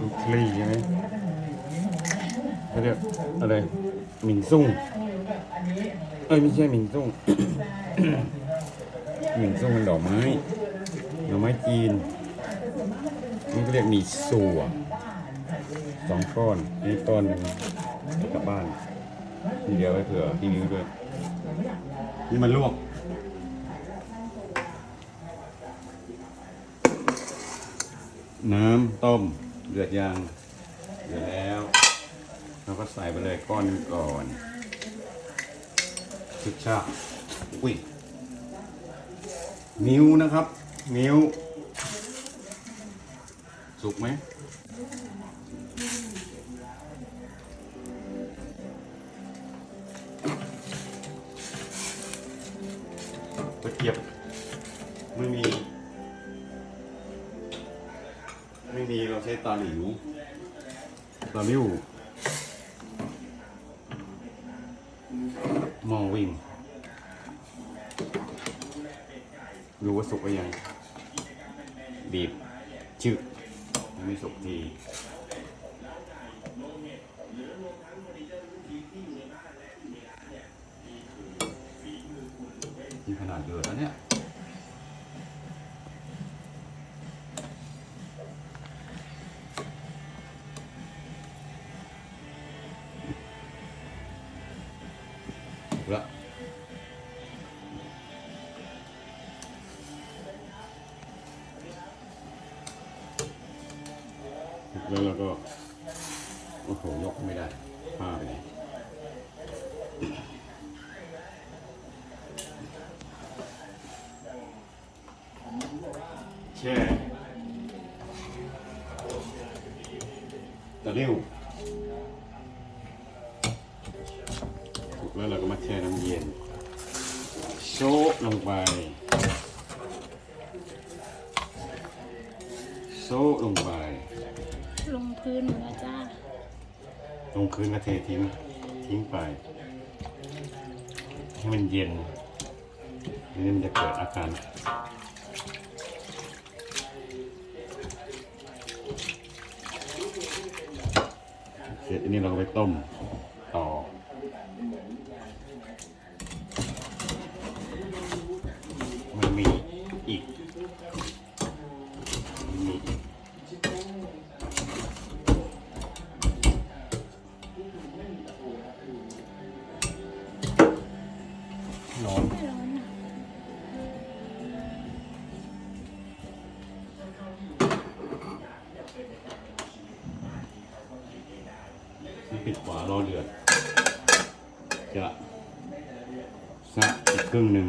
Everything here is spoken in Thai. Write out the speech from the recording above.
ลูคลี่ใช่ไหมเขาเรียกอะไรหมิงซุ่งเอ้ยไม่ใช่หมิงซุ่งหมิงซุ่งเป็นดอกไม้ดอกไม้จีนนี่ก็เรียกหมีสัวสองก้อนนี่ก้อนหนึ่งกลับบ้านนี่เดียวไว้เผื่อพี่มิ้วด้วยนี่มันลวกน้ำต้ม เดือดยางเดือดแล้ว เราก็ใส่ไปเลยก้อนนึงก่อนชุดชาอุ้ยนิ้วนะครับ นิ้ว สุกไหมตะเกียบไม่มี ม่มีเราใช้ตาหลิวตาหลิวมองวิ่งดูว่าสุกหรือยัง บีบชึกไม่สุกทีนี่ขนาดเดือดแล้วเนี่ย ละแล้วเราก็ โอ้โห ยกไม่ได้ผ้าไปไหนแช่ตะลิ่ว แล้วเราก็มาแช่น้ำเย็น โชะลงไปโซะลงไป ลงพื้นหมดแล้วจ้า ลงคืนก็เททิ้งทิ้งไป ให้มันเย็นไม่งั้นมันจะเกิดอาการเสร็จอันนี้เราก็ไปต้มต่อ ร้อนไม่ร้อนนะปิดฝารอเดือด จะสักอีกครึ่งหนึ่ง